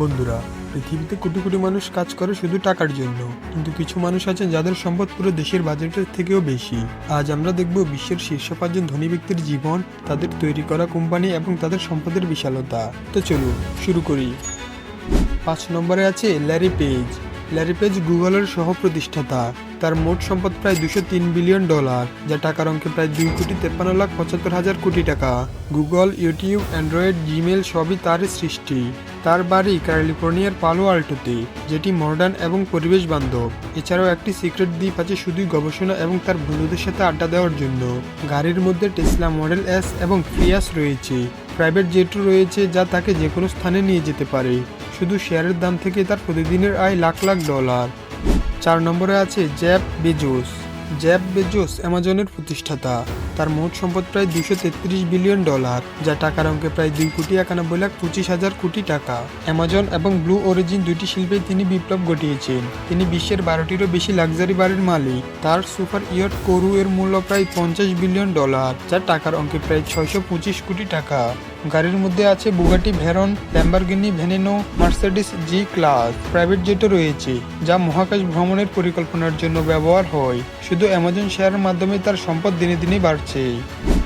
বন্ধুরা, পৃথিবীতে কোটি কোটি মানুষ কাজ করে শুধু টাকার জন্য, কিন্তু কিছু মানুষ আছেন যাদের সম্পদ পুরো দেশের বাজেটের থেকেও বেশি। আজ আমরা দেখব বিশ্বের শীর্ষ পাঁচজন ধনী ব্যক্তির জীবন, তাদের তৈরি করা কোম্পানি এবং তাদের সম্পদের বিশালতা। তো চলুন, শুরু করি। পাঁচ নম্বরে আছে ল্যারি পেজ ল্যারি পেজ গুগলের সহ প্রতিষ্ঠাতা তার মোট সম্পদ প্রায় দুশো তিন বিলিয়ন ডলার, যা টাকার অঙ্কে প্রায় দুই কোটি তেপ্পান্ন লাখ পঁচাত্তর হাজার কোটি টাকা। গুগল ইউটিউব অ্যান্ড্রয়েড জিমেল সবই তার সৃষ্টি। তার বাড়ি ক্যালিফোর্নিয়ার পালো আল্টোতে, যেটি মডার্ন এবং পরিবেশ বান্ধব। এছাড়াও একটি সিক্রেট দ্বীপ আছে শুধুই গবেষণা এবং তার বন্ধুদের সাথে আড্ডা দেওয়ার জন্য। গাড়ির মধ্যে টেসলা মডেল এস এবং ফ্রিয়াস রয়েছে। প্রাইভেট জেটও রয়েছে, যা তাকে যে কোনো স্থানে নিয়ে যেতে পারে। শুধু শেয়ারের দাম থেকে তার প্রতিদিনের আয় লাখ লাখ ডলার। চার নম্বরে আছে জ্যাপ বেজোস। জ্যাব বেজোস অ্যামাজনের প্রতিষ্ঠাতা। তার মোট সম্পদ প্রায় দুশো তেত্রিশ বিলিয়ন ডলার, যা টাকার অঙ্কে প্রায় দুই কোটি একানব্বই লাখ পঁচিশ হাজার কোটি টাকা। অ্যামাজন এবং ব্লু অরিজিন দুইটি শিল্পে তিনি বিপ্লব ঘটিয়েছেন। তিনি বিশ্বের বারোটিরও বেশি লাক্সারি বাড়ির মালিক। তার সুপার ইয়ট করু এর মূল্য প্রায় পঞ্চাশ বিলিয়ন ডলার, যা টাকার অঙ্কে প্রায় ছয়শো পঁচিশ কোটি টাকা। গাড়ির মধ্যে আছে Bugatti Veyron, Lamborghini, Veneno, Mercedes G class. Private জেটও রয়েছে, যা মহাকাশ ভ্রমণের পরিকল্পনার জন্য ব্যবহার হয়। শুধু অ্যামাজন শেয়ারের মাধ্যমে তার সম্পদ দিনে দিনে বাড়ছে।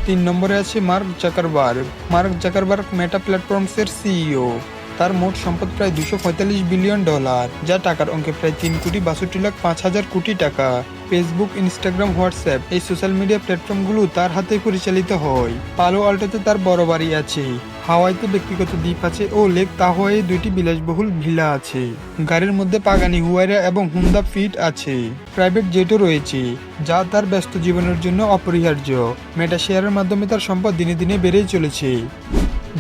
তিন নম্বরে আছে Mark Zuckerberg Mark Zuckerberg Meta প্ল্যাটফর্মসের CEO তার মোট সম্পদ প্রায় দুশো পঁয়তাল্লিশ বিলিয়ন ডলার, যা টাকার অঙ্কে প্রায় তিন কোটি বাষট্টি লাখ পাঁচ হাজার কোটি টাকা। ফেসবুক ইনস্টাগ্রাম হোয়াটসঅ্যাপ এই সোশ্যাল মিডিয়া প্ল্যাটফর্মগুলো তার হাতে পরিচালিত হয়। পালো আল্টোতে তার বড় বাড়ি আছে। হাওয়াইতে ব্যক্তিগত দ্বীপ আছে ও লেক তাহোয়ে দুইটি বিলাসবহুল ভিলা আছে। গাড়ির মধ্যে পাগানি, হুয়াইরা এবং হুন্দা ফিট আছে। প্রাইভেট জেটও রয়েছে, যা তার ব্যস্ত জীবনের জন্য অপরিহার্য। মেটা শেয়ারের মাধ্যমে তার সম্পদ দিনে দিনে বেড়েই চলেছে।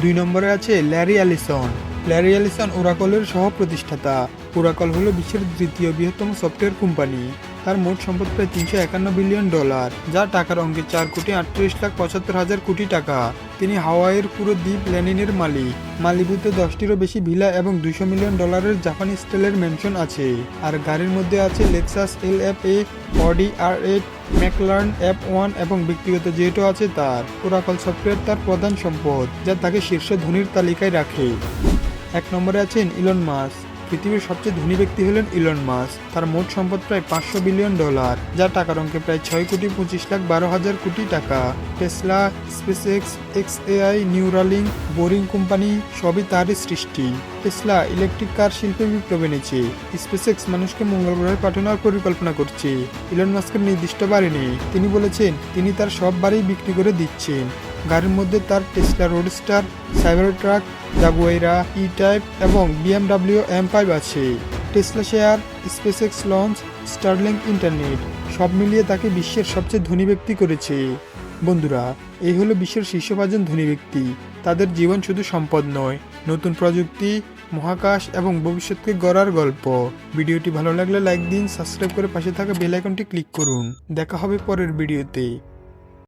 দুই নম্বরে আছে ল্যারি অ্যালিসন। ল্যারি অ্যালিসন ওরাকলের সহ প্রতিষ্ঠাতা ওরাকল হলো বিশ্বের দ্বিতীয় বৃহত্তম সফটওয়্যার কোম্পানি। তার মোট সম্পদ প্রায় তিনশো একান্ন বিলিয়ন ডলার, যা টাকার অঙ্কে চার কোটি আটত্রিশ লাখ পঁচাত্তর হাজার কোটি টাকা। তিনি হাওয়াইয়ের পুরো দ্বীপ ল্যানিনের মালিক। মালিবুতে দশটিরও বেশি ভিলা এবং দুশো মিলিয়ন ডলারের জাপানি স্টাইলের মেনশন আছে। আর গাড়ির মধ্যে আছে Lexus L F A Audi R eight McLaren F one এবং ব্যক্তিগত জেটও আছে তার। ওরাকল সফটওয়্যার তার প্রধান সম্পদ, যা তাকে শীর্ষ ধনীর তালিকায় রাখে। এক নম্বরে আছেন ইলন মাস পৃথিবীর সবচেয়ে ধনী ব্যক্তি হলেন ইলন মাস তার মোট সম্পদ প্রায় পাঁচশো বিলিয়ন ডলার যা টাকার অঙ্কে প্রায় ছয় কোটি পঁচিশ লাখ বারো হাজার কোটি টাকা। Tesla Space X X AI Neuralink Boring company সবই তারই সৃষ্টি। টেসলা ইলেকট্রিক কার শিল্পে বিপ্লব এনেছে। স্পেসএক্স মানুষকে মঙ্গল গ্রহে পাঠানোর পরিকল্পনা করছে। ইলন মাস্কের নির্দিষ্ট বাড়ি নেই। তিনি বলেছেন, তিনি তার সব বাড়ি বিক্রি করে দিচ্ছেন। গাড়ির মধ্যে তার Tesla Roadster Cybertruck Jaguar E type এবং বিএমডাব্লিউ এম ফাইভ আছে। Tesla share SpaceX launch Starlink internet সব মিলিয়ে তাকে বিশ্বের সবচেয়ে ধনী ব্যক্তি করেছে। বন্ধুরা, এই হলো বিশ্বের শীর্ষ পাঁচজন ধনী ব্যক্তি। তাদের জীবন শুধু সম্পদ নয়, নতুন প্রযুক্তি, মহাকাশ এবং ভবিষ্যৎকে গড়ার গল্প। ভিডিওটি ভালো লাগলে লাইক দিন, সাবস্ক্রাইব করে পাশে থাকা বেল আইকনটি ক্লিক করুন। দেখা হবে পরের ভিডিওতে।